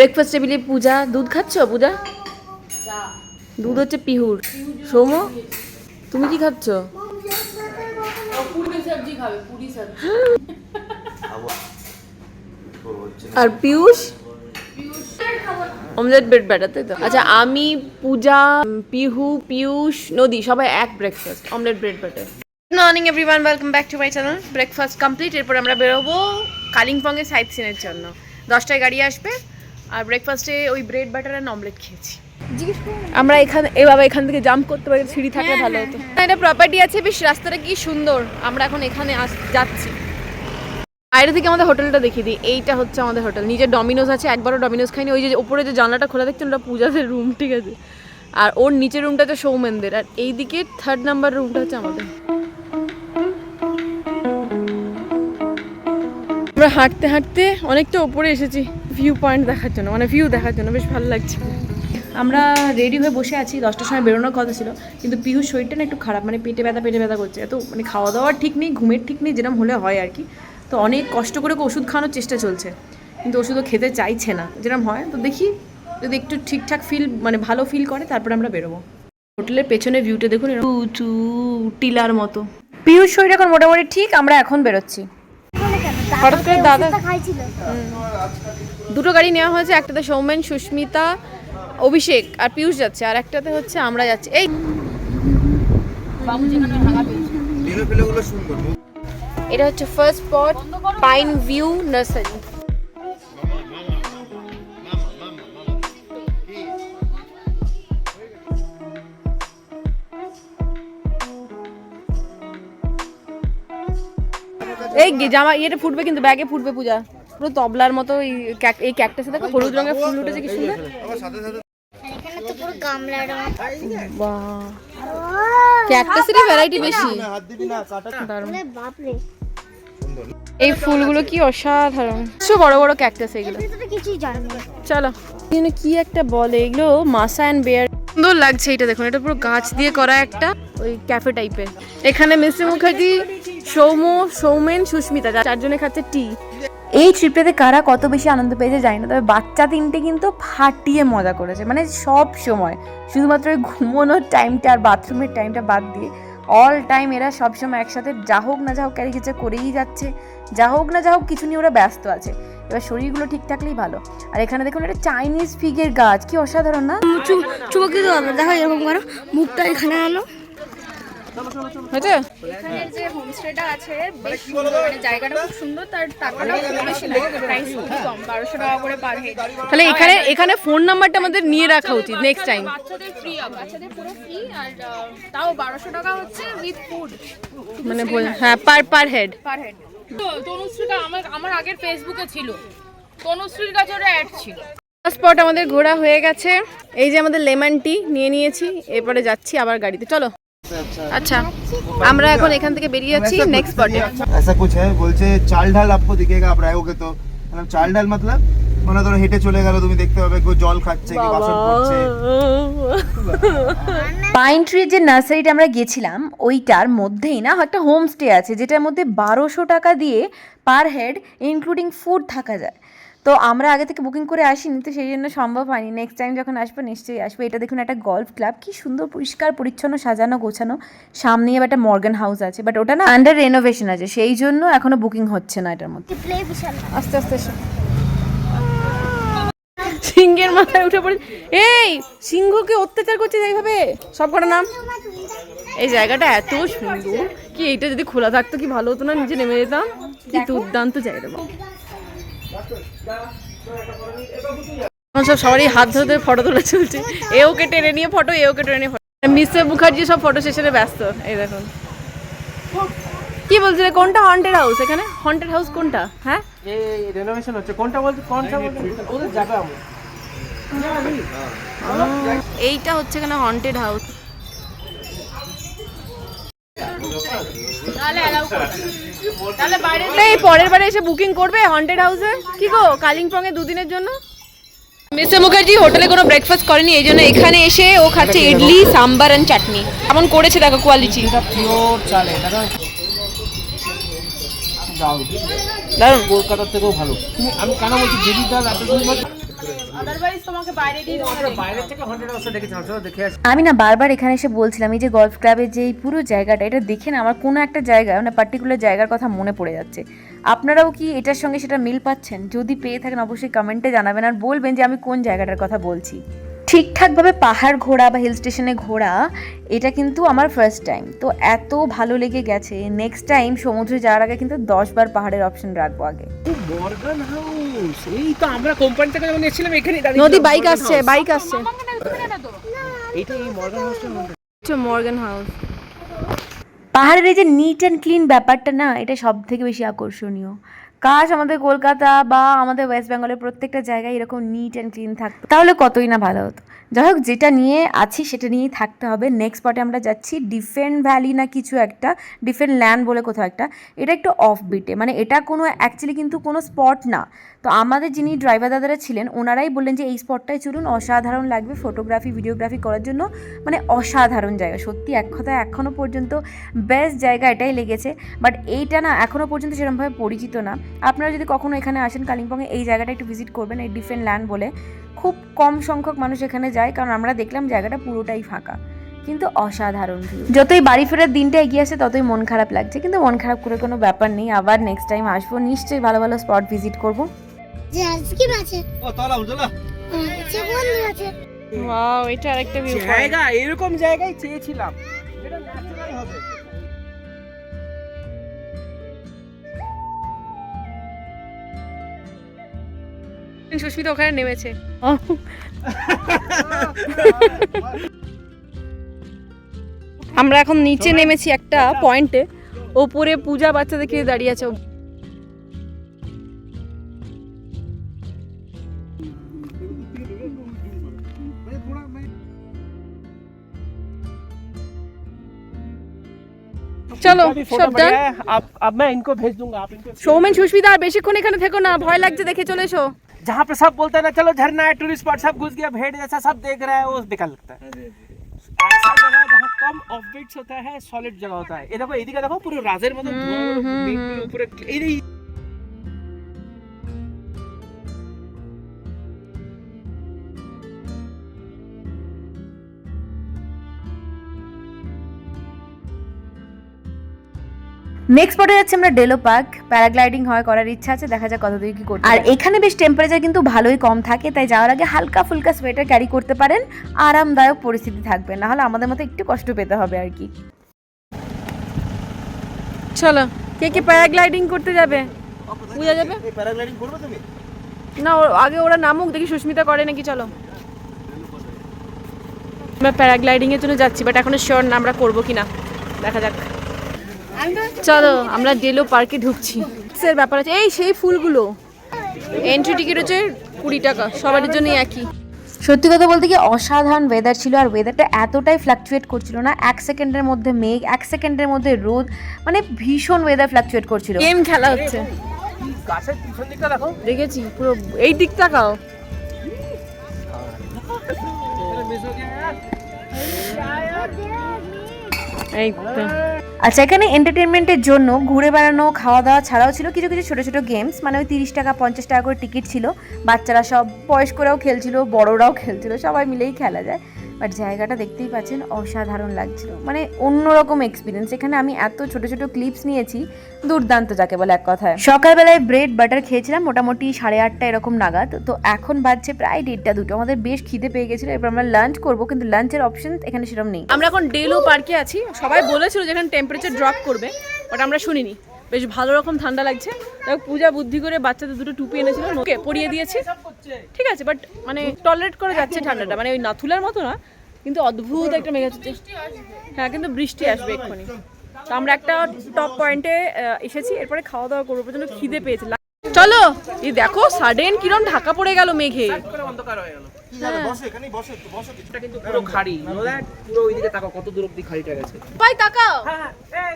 Breakfast টেবিলে পূজা দুধ খাচ্ছ পূজা? দুধ হচ্ছে পিহুর। সৌম তুমি কি খাচ্ছ? আর পিয়ুষ অমলেট ব্রেড ব্যাটার তাই তো। আচ্ছা আমি পূজা পিহু পিয়ুষ নদী সবাই এক breakfast omelette bread butter morning everyone welcome back to my channel breakfast complete এরপর আমরা বেরোবো কালিম্পংয়ের সাইট সিনের জন্য। দশটায় গাড়ি আসবে। আর ব্রেকফাস্টে ওই ব্রেড বাটার আর অমলেট খেয়েছি। আমরা এখানে এ বাবা এখান থেকে জাম্প করতে পারি সিঁড়ি থাকলে ভালো হতো। হ্যাঁ, এটা প্রপার্টি আছে বেশ রাস্তাটা কি সুন্দর। আমরা এখন এখানে আস- যাচ্ছি। বাইরে থেকে আমাদের হোটেলটা দেখিয়ে দিই। এইটা হচ্ছে আমাদের হোটেল নিজের ডমিনোজ আছে একবারও ডমিনোজ খাইনি। ওই যে ওপরে যে জানলাটা খোলা দেখছেন ওটা পূজাদের রুম ঠিক আছে? আর ওর নিচের রুমটা হচ্ছে সৌমেনদের। আর এইদিকে থার্ড নাম্বার রুমটা হচ্ছে আমাদের। আমরা হাঁটতে হাঁটতে অনেকটা উপরে এসেছি ভিউ পয়েন্ট দেখার জন্য মানে ভিউ দেখার জন্য বেশ ভালো লাগছে। আমরা রেডি হয়ে বসে আছি দশটার সময় বেরোনোর কথা ছিল কিন্তু পিহুর শরীরটা না একটু খারাপ মানে পেটে ব্যথা পেটে ব্যথা করছে। এত মানে খাওয়া দাওয়ার ঠিক নেই ঘুমের ঠিক নেই যেরকম হলে হয় আর কি। তো অনেক কষ্ট করে ওষুধ খাওয়ানোর চেষ্টা চলছে কিন্তু ওষুধও খেতে চাইছে না যেরকম হয়। তো দেখি যদি একটু ঠিকঠাক ফিল মানে ভালো ফিল করে তারপরে আমরা বেরোবো। হোটেলের পেছনে ভিউটা দেখুন উঁচু টিলার মতো। পিহুর শরীর এখন মোটামুটি ঠিক আমরা এখন বেরোচ্ছি। হঠাৎ করে দাদা দুটো গাড়ি নেওয়া হয়েছে একটাতে সৌমেন সুস্মিতা অভিষেক আর পিয়ুষ যাচ্ছে আর একটাতে হচ্ছে আমরা যাচ্ছি। এই এটা হচ্ছে first spot Pine View nursery এই জামা ইয়েটা ফুটবে কিন্তু, ব্যাগে ফুটবে পূজা। পুরো তবলার মতো এই ক্যাক- এই ক্যাকটাসে দেখো, হলুদ রঙের ফুল উঠেছে, কি সুন্দর। ক্যাকটাসেরই ভ্যারাইটি বেশি। এই ফুলগুলো কি অসাধারণ। সব বড় বড় ক্যাকটাস এগুলো। চলো। এখানে কি একটা বলে, এগুলো মাসা অ্যান্ড বেয়ার সুন্দর লাগছে এটা, দেখুন, এটা পুরো গাছ দিয়ে করা একটা ওই ক্যাফে টাইপের এখানে মিশ্রী মুখার্জি সৌম সৌমেন, সুস্মিতা চারজনে খাচ্ছে টি এই ট্রিপটাতে কারা কত বেশি আনন্দ পেয়েছে জানি না, তবে বাচ্চা তিনটে কিন্তু ফাটিয়ে মজা করেছে মানে সব সময়। শুধুমাত্র ওই ঘুমোনোর টাইমটা আর বাথরুমের টাইমটা বাদ দিয়ে অল টাইম এরা সবসময় একসাথে যা হোক না যা হোক ক্যারি কিছু করেই যাচ্ছে। যা হোক না যা হোক, কিছু নিয়ে ওরা ব্যস্ত আছে। এবার শরীরগুলো ঠিক থাকলেই ভালো। আর এখানে দেখুন একটা চাইনিজ ফিগের গাছ, কি অসাধারণ না? চুমকি দেখো এরকম করো, মুখটা এখানে আনো। হয়েছে? এখানের যে হোমস্টেটা আছে বেশ মানে জায়গাটা খুব সুন্দর তার টাকাটাও খুব বেশি লাগে প্রাইস খুবই কম টাকা করে পার হেড তাহলে এখানে এখানে ফোন নাম্বারটা আমাদের নিয়ে রাখা উচিত নেক্সট টাইম বাচ্চাদের ফ্রি বাচ্চাদের পুরো ফ্রি আর তাও টাকা হচ্ছে উইথ ফুড মানে হ্যাঁ পার পার হেড পার হেড তো তনুশ্রীটা আমার আমার আগের ফেসবুকে ছিল। তনুশ্রীর কাছে ওটা অ্যাড ছিল। স্পট আমাদের ঘোরা হয়ে গেছে। এই যে আমাদের লেমন টি নিয়ে নিয়েছি এরপরে যাচ্ছি আবার গাড়িতে। চলো। আচ্ছা আমরা এখন এখান থেকে বেরিয়ে যাচ্ছি নেক্সট স্পটে ऐसा कुछ है বলছে চাল ঢাল আপকো দিকেগা আপ রায়োগে তো। মানে চাল ঢাল मतलब? মানে ধরো হেঁটে চলে গেল তুমি দেখতে পাবে কেউ জল খাচ্ছে কি বাসন করছে। পাইন ট্রি যে নার্সারিটা আমরা গেছিলাম ওইটার মধ্যেই না একটা হোমস্টে আছে যেটার মধ্যে বারোশো টাকা দিয়ে পার হেড ইনক্লুডিং ফুড থাকা যায়। তো আমরা আগে থেকে বুকিং করে আসিনি তো সেই জন্য সম্ভব হয়নি। নেক্সট টাইম যখন আসব নিশ্চয়ই আসব। এটা দেখুন একটা গল্ফ ক্লাব কি সুন্দর পরিষ্কার পরিচ্ছন্ন সাজানো গোছানো। সামনে আবার একটা মর্গান হাউস আছে। বাট ওটা না আন্ডার রেনোভেশন আছে। সেই জন্য এখনও বুকিং হচ্ছে না এটার মধ্যে। আস্তে আস্তে সিংহের মাথায় উঠে পড়ে এই সিংহকে অত্যাচার করছে এইভাবে সব কটা নাম। এই জায়গাটা এত সুন্দর। কি এইটা যদি খোলা থাকতো কি ভালো হতো না? নিজে নেমে যেতাম। কি দুর্দান্ত জায়গা। সব সবারই হাত ধরে ধরে ফটো তোলা চলছে। এ ওকে টেনে নিয়ে ফটো এ ওকে টেনে নিয়ে ফটো মিস্টার মুখার্জি সব ফটো সেশনে ব্যস্ত এই দেখুন। কি বলছিলে কোনটা হন্টেড হাউস এখানে হন্টেড হাউস কোনটা? হ্যাঁ? এই রেনোভেশন হচ্ছে। কোনটা বলতে কোনটা বলতে? ওদের যাবে আমরা। এইটা হচ্ছে এখানে হন্টেড হাউস এই পরের বারে এসে বুকিং করবে হন্টেড হাউসে কি গো কালিম্পং এ দুদিনের জন্য? মিস্টার মুখার্জি হোটেলে কোনো ব্রেকফাস্ট করেনি এই জন্য এখানে এসে ও খাচ্ছে ইডলি সাম্বার এন্ড চাটনি। কেমন করেছে দেখো কোয়ালিটি দারুণ। দারুণ কলকাতার থেকেও ভালো। আমি কেন বলছি দেবী আমি না বারবার এখানে এসে বলছিলাম এই যে গল্ফ ক্লাবের যে এই পুরো জায়গাটা এটা দেখে না আমার কোনো একটা জায়গা মানে পার্টিকুলার জায়গার কথা মনে পড়ে যাচ্ছে। আপনারাও কি এটার সঙ্গে সেটা মিল পাচ্ছেন? যদি পেয়ে থাকেন অবশ্যই কমেন্টে জানাবেন আর বলবেন যে আমি কোন জায়গাটার কথা বলছি। ঠিকঠাকভাবে পাহাড় ঘোরা বা হিল স্টেশনে ঘোরা এটা কিন্তু আমার ফার্স্ট টাইম তো এত ভালো লেগে গেছে। নেক্সট টাইম সমুদ্রে যাওয়ার আগে কিন্তু দশবার পাহাড়ের অপশন রাখব আগে। এই তো আমরা কোম্পানি থেকে যখন এসেছিলাম এখানে নদী বাইক আসছে বাইক আসছে। এইটা এই মর্গান হাউসটার মর্গান হাউস পাহাড়ের এই যে নিট অ্যান্ড ক্লিন ব্যাপারটা না এটা সব থেকে বেশি আকর্ষণীয়। কাশ আমাদের কলকাতা বা আমাদের ওয়েস্ট বেঙ্গলের প্রত্যেকটা জায়গায় এরকম নিট অ্যান্ড ক্লিন থাকতো। তাহলে কতই না ভালো হতো। যাই হোক, যেটা নিয়ে আছি সেটা নিয়েই থাকতে হবে। নেক্সট স্পটে আমরা যাচ্ছি ডিফেন্ট ভ্যালি না কিছু একটা ডিফেন্ট ল্যান্ড বলে কোথাও একটা। এটা একটু অফ বিটে মানে এটা কোনো অ্যাকচুয়ালি কিন্তু কোনো স্পট না। তো আমাদের যিনি ড্রাইভার দাদারা ছিলেন, ওনারাই বললেন যে এই স্পটটায় চলুন, অসাধারণ লাগবে ফটোগ্রাফি ভিডিওগ্রাফি করার জন্য। মানে অসাধারণ জায়গা, সত্যি এক কথায় এখনও পর্যন্ত বেস্ট জায়গা এটাই লেগেছে। বাট এইটা না এখনও পর্যন্ত সেরকমভাবে পরিচিত না। আপনারা যদি কখনো এখানে আসেন কালিম্পংয়ে এই জায়গাটা একটু ভিজিট করবেন এই ডিফেন্ট ল্যান্ড বলে। খুব কম সংখ্যক মানুষ এখানে যায় কারণ আমরা দেখলাম জায়গাটা পুরোটাই ফাঁকা। কিন্তু অসাধারণ ভিউ যতই বাড়ি ফেরার দিনটা এগিয়ে আসে ততই মন খারাপ লাগছে। কিন্তু মন খারাপ করে কোনো ব্যাপার নেই আবার নেক্সট টাইম আসব। নিশ্চয়ই ভালো ভালো স্পট ভিজিট করব। ওয়াও এটা আরেকটা ভিউ জায়গা এরকম জায়গায় চেয়েছিলাম। এটা ন্যাচারাল হবে। সুস্মিতা ওখানে নেমেছে আমরা এখন নিচে নেমেছি একটা পয়েন্টে ওপরে পূজা বাচ্চাদেরকে দাঁড়িয়ে আছে চলো अभी সব फोटो ডান बढ़िया है अब अब मैं इनको भेज दूंगा आप इनको সৌমেন সুস্মিতা আর বেশিক্ষণ এখানে থেকো না ভয় লাগছে দেখে চলে এসো जहाँ पे सब बोलते हैं ना चलो झरना है टूरिस्ट स्पॉट सब घुस गया भेड़ जैसा सब देख रहा है वो बेकार लगता है ऐसा जगह जहाँ कम ऑफबिट्स होता है सॉलिड जगह होता है ये देखो এদিকে দেখো পুরো রাজের মতো ধোঁয়া মেঘগুলো পুরো নেক্সট স্পটে যাচ্ছে আমরা ডেলো পার্ক প্যারাগ্লাইডিং হয় করার ইচ্ছা আছে দেখা যাক কত দূর কি করতে আর এখানে বেশ টেম্পারেচার কিন্তু ভালোই কম থাকে তাই যাওয়ার আগে হালকা ফুলকা সোয়েটার ক্যারি করতে পারেন। আরামদায়ক পরিস্থিতি থাকবে না হলে আমাদের মতো একটু কষ্ট পেতে হবে আর কি। চলো কে কে প্যারাগ্লাইডিং করতে যাবে? পূজা যাবে? এই প্যারাগ্লাইডিং করবে তুমি? না ও- আগে ওরা নামুক দেখি সুস্মিতা করে নাকি চলো। আমরা প্যারাগ্লাইডিং এর জন্য যাচ্ছি বাট এখনও শিওর না আমরা করব কিনা। দেখা যাক। চলো আমরা ডেলো পার্কে ঢুকছি। এর ব্যাপার আছে এই সেই ফুলগুলো। এন্ট্রি টিকিট হচ্ছে কুড়ি টাকা সবার জন্যই একই। সত্যি কথা বলতে কি অসাধারণ ওয়েদার ছিল আর ওয়েদারটা এতটাই ফ্লাকচুয়েট করছিল না এক সেকেন্ডের মধ্যে মেঘ এক সেকেন্ডের মধ্যে রোদ মানে ভীষণ ওয়েদার ফ্লাকচুয়েট করছিল। গেম খেলা হচ্ছে। দেখেছি পুরো এই দিক তাকাও এই তো আচ্ছা এখানে এন্টারটেনমেন্টের জন্য ঘুরে বেড়ানো খাওয়া দাওয়া ছাড়াও ছিল কিছু কিছু ছোটো ছোটো গেমস মানে ওই তিরিশ টাকা, পঞ্চাশ টাকা করে টিকিট ছিল। বাচ্চারা সব বয়স্করাও খেলছিল, বড়োরাও খেলছিল, সবাই মিলেই খেলা যায়। বাট জায়গাটা দেখতেই পাচ্ছেন অসাধারণ লাগছিল। মানে অন্যরকম এক্সপিরিয়েন্স এখানে আমি এত ছোট ছোট ক্লিপস নিয়েছি, দুর্দান্ত যাকে বলে এক কথায়। সকালবেলায় ব্রেড বাটার খেয়েছিলাম মোটামুটি সাড়ে আটটা এরকম নাগাদ। তো এখন বাজছে প্রায় দেড়টা দুটো। আমাদের বেশ খিদে পেয়ে গেছিল। এরপর আমরা লাঞ্চ করব, কিন্তু লাঞ্চের অপশন এখানে সেরকম নেই। আমরা এখন ডেলো পার্কে আছি। সবাই বলেছিল যেখানে টেম্পারেচার ড্রপ করবে বাট আমরা শুনিনি। বেশ ভালো রকম ঠান্ডা লাগছে। পূজা বুদ্ধি করে বাচ্চাদের দুটো টুপি এনেছিল ওকে পরিয়ে দিয়েছি। ঠিক আছে বাট মানে টলারেট করে যাচ্ছে ঠান্ডাটা। মানে ওই নাথুলার মতো না কিন্তু অদ্ভুত একটা মেঘ হচ্ছে। হ্যাঁ কিন্তু বৃষ্টি আসবে এক্ষুনি। তো আমরা একটা টপ পয়েন্টে এসেছি এরপরে খাওয়া দাওয়া করব প্রচণ্ড খিদে পেয়েছে। চলো এই দেখো সাডেন কিরম ঢাকা পড়ে গেল মেঘে। করে অন্ধকার হয়ে গেল। কি জানো বসো এখানেই বসো একটু বসো কিছু এটা কিন্তু পুরো খাড়ি নো দ্যাট পুরো ওইদিকে তাকাও কত দূর অব্দি খাড়িটা গেছে। ভাই তাকাও। হ্যাঁ এই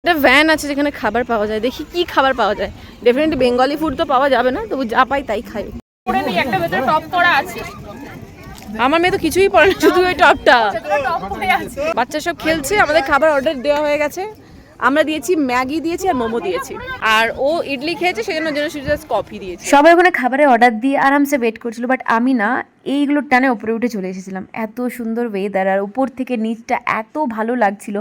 একটা ভ্যান আছে যেখানে খাবার পাওয়া যায়। দেখি কি খাবার পাওয়া যায়। ডেফিনেটলি বেঙ্গলি ফুড তো পাওয়া যাবে না তবু যা পাই তাই খাই। একটা ভেতরে টপ করা আছে। আমার মেয়ে তো কিছুই পড়ে না শুধু ওই টপটা বাচ্চা সব খেলছে আমাদের খাবার অর্ডার দেওয়া হয়ে গেছে। আমরা দিয়েছি ম্যাগি দিয়েছি আর মোমো দিয়েছি। আর ও ইডলি খেয়েছে সেজন্য জন্য শুধু জাস্ট কফি দিয়েছি। সবাই ওখানে খাবারের অর্ডার দিয়ে আরামসে ওয়েট করছিল বাট আমি না এইগুলোর টানে উপরে উঠে চলে এসেছিলাম। এত সুন্দর ওয়েদার আর উপর থেকে নিচটা এত ভালো লাগছিল।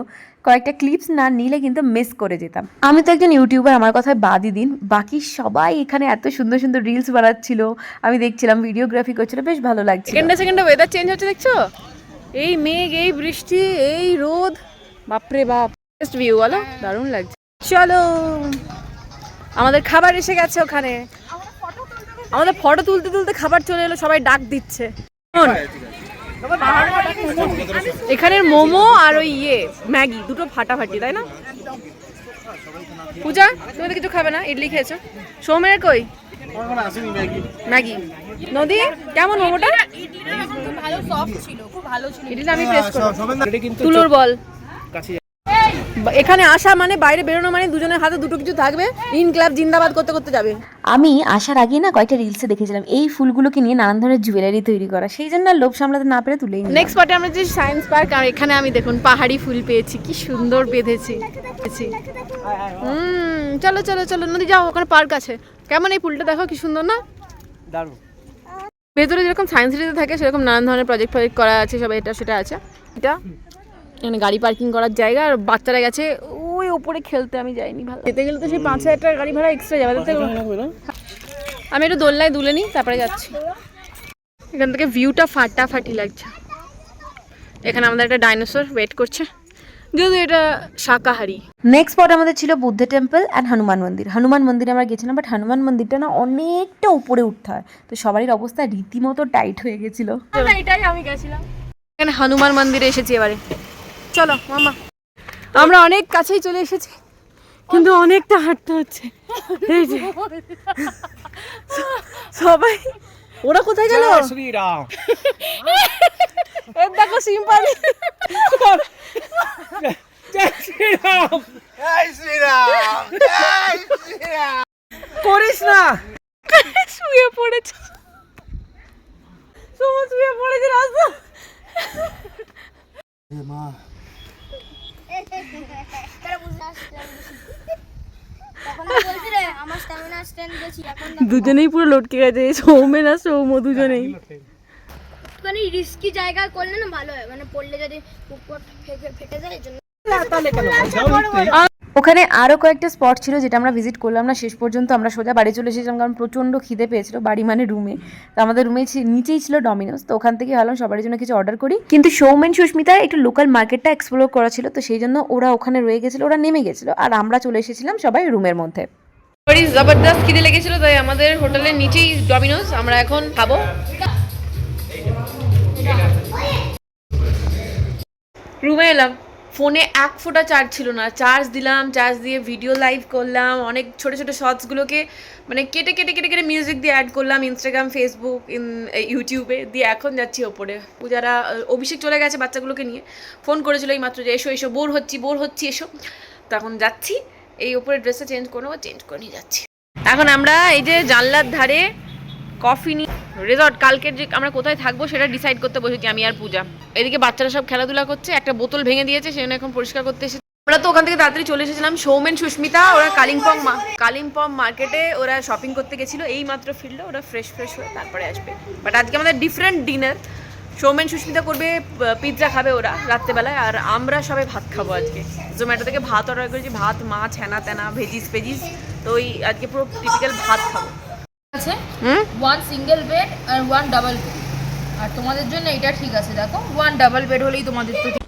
কয়েকটা ক্লিপস না নিলে কিন্তু মিস করে যেতাম। আমি তো একজন ইউটিউবার আমার কথায় বাদই দিন। বাকি সবাই এখানে এত সুন্দর সুন্দর রিলস বানাচ্ছিল। আমি দেখছিলাম ভিডিওগ্রাফি করছিল বেশ ভালো লাগছিল। সেকেন্ডে সেকেন্ডে ওয়েদার চেঞ্জ হচ্ছে দেখছ? এই মেঘ এই বৃষ্টি এই রোদ। বাপরে বাপ। বেস্ট ভিউ বলো? দারুণ লাগছে। চলো। আমাদের খাবার এসে গেছে ওখানে। আমাদের ফটো তুলতে তুলতে খাবার চলে এলো সবাই ডাক দিচ্ছে। এখানের মোমো আর ওই ইয়ে ম্যাগি দুটো ফাটাফাটি তাই না? পূজা তুমি তো কিছু খাবে না ইডলি খেয়েছো? সৌমের কই? ম্যাগি। নদী কেমন মোমোটা? ভালো সফট ছিল খুব ভালো ছিল। ইডলিটা আমি টেস্ট করব। তুলোর বল। কাছে এখানে আসা মানে বাইরে বেরোনো মানে দুজনের হাতে দুটো কিছু থাকবে। ইন ক্লাব জিন্দাবাদ করতে করতে যাবে। আমি আসার আগে না কয়েকটা রিলসে দেখেছিলাম এই ফুলগুলোকে নিয়ে নানান ধরনের জুয়েলারি তৈরি করা। সেই জন্য লোভ সামলাতে না পেরে তুলেই নিলাম। নেক্সট পার্টে আমরা যে সায়েন্স পার্ক আর এখানে আমি দেখুন পাহাড়ি ফুল পেয়েছি কি সুন্দর বেঁধেছি। পেয়েছি। হুম চলো চলো চলো নদী যাও ওখানে পার্ক আছে। কেমন এই ফুলটা দেখো কি সুন্দর না? দারুণ। ভেতরে যেরকম সায়েন্স সিটিতে থাকে সেরকম নানান ধরনের প্রজেক্ট ফজেক্ট করা আছে সব এটা সেটা আছে। এটা? এখানে গাড়ি পার্কিং করার জায়গা আর বাচ্চারা গেছে। ওই ওপরে খেলতে আমি যাইনি ভালো। যেতে গেলে তো সেই পাঁচ হাজার টাকা গাড়ি ভাড়া এক্সট্রা যাবে আমি একটু দোলনায় দুলে নিই তারপরে যাচ্ছি। এখান থেকে ভিউটা ফাটাফাটি লাগছে। এখানে আমাদের একটা ডাইনোসর ওয়েট করছে। যেহেতু এটা শাকাহারি। নেক্সট স্পট আমাদের ছিল বুদ্ধ টেম্পল অ্যান্ড হনুমান মন্দির। হনুমান মন্দিরে আমরা গেছিলাম বাট হনুমান মন্দিরটা না অনেকটা উপরে উঠতে হয়। তো সবারই অবস্থা রীতিমতো টাইট হয়ে গেছিল। এটাই আমি গেছিলাম। এখানে হনুমান মন্দিরে এসেছি এবারে। চলো মামা। আমরা অনেক কাছেই চলে এসেছি কিন্তু অনেকটা হাঁটতে হচ্ছে। এই যে। সবাই ওরা কোথায় গেল? জয় শ্রীরাম। এর দেখো সিম্পালি। জয় শ্রীরাম। জয় শ্রীরাম জয় শ্রীরাম। করিস না। শুয়ে পড়েছে। শুয়ে পড়েছে রাস্তা। মা তখন বলছি রে আমার স্ট্যামিনা স্ট্যান্ড গেছি এখন দুজনেই পুরো লটকে গেছে সৌমেন আর সৌম দুজনেই। মানে রিস্কি জায়গা করলে না ভালো হয় মানে পড়লে যদি উপর ফেটে ফেটে যায় এই জন্য। ওখানে আরও কয়েকটা স্পট ছিল যেটা আমরা ভিজিট করলাম না, শেষ পর্যন্ত আমরা সোজা বাড়ি চলে এসেছিলাম কারণ প্রচণ্ড খিদে পেয়েছিল বাড়ি মানে রুমে তো আমাদের রুমে নিচেই ছিল ডমিনোস তো ওখান থেকে ভাবলাম সবার জন্য কিছু অর্ডার করি। কিন্তু সৌমেন সুস্মিতা একটু লোকাল মার্কেটটা এক্সপ্লোর করা ছিল, তো সেই জন্য ওরা ওখানে রয়ে গেছিল, ওরা নেমে গেছিল। আর আমরা চলে এসেছিলাম সবাই রুমের মধ্যে। জবরদস্ত খিদে লেগেছিল, তাই আমাদের হোটেলের নিচেই ডমিনোস আমরা এখন খাব। রুমে এলাম। ফোনে এক ফোঁটা চার্জ ছিল না। চার্জ দিলাম চার্জ দিয়ে ভিডিও লাইভ করলাম, অনেক ছোটো ছোটো শর্টসগুলোকে মানে কেটে কেটে কেটে কেটে মিউজিক দিয়ে অ্যাড করলাম ইনস্টাগ্রাম ফেসবুক ইন ইউটিউবে দিয়ে এখন যাচ্ছি ওপরে। পূজারা অভিষেক চলে গেছে বাচ্চাগুলোকে নিয়ে। ফোন করেছিল এই মাত্র যে, এসো এসো, বোর হচ্ছি বোর হচ্ছি, এসো। তখন যাচ্ছি। এই ওপরে ড্রেসটা চেঞ্জ করে নেব চেঞ্জ করে নিয়ে যাচ্ছি। এখন আমরা এই যে জানলার ধারে কফি নি রেজর্ট কালকের যে আমরা কোথায় থাকব সেটা ডিসাইড করতে বসেছি আমি আর পূজা। এদিকে বাচ্চারা সব খেলাধুলা করছে, একটা বোতল ভেঙে দিয়েছে, সেজন্য এখন পরিষ্কার করতে এসেছি। আমরা তো ওখান থেকে তাড়াতাড়ি চলে এসেছিলাম, সৌমেন, সুস্মিতা, ওরা কালিম্পং কালিম্পং মার্কেটে ওরা শপিং করতে গেছিল এই মাত্র ফিরলো, ওরা ফ্রেশ ফ্রেশ হয়ে তারপরে আসবে। বাট আজকে আমাদের ডিফারেন্ট ডিনার সৌমেন, সুস্মিতা করবে পিৎজা খাবে ওরা রাত্রেবেলায়, আর আমরা সবাই ভাত খাব আজকে। জোম্যাটো থেকে ভাত অর্ডার করেছি, ভাত মাছ হ্যানা ত্যানা ভেজিস ফেজিস তো ওই আজকে পুরো টিপিক্যাল ভাত খাব। আছে? ওয়ান সিঙ্গেল বেড আর ওয়ান ডাবল বেড আর তোমাদের জন্য এটা ঠিক আছে দেখো। ওয়ান ডাবল বেড হলেই তোমাদের তো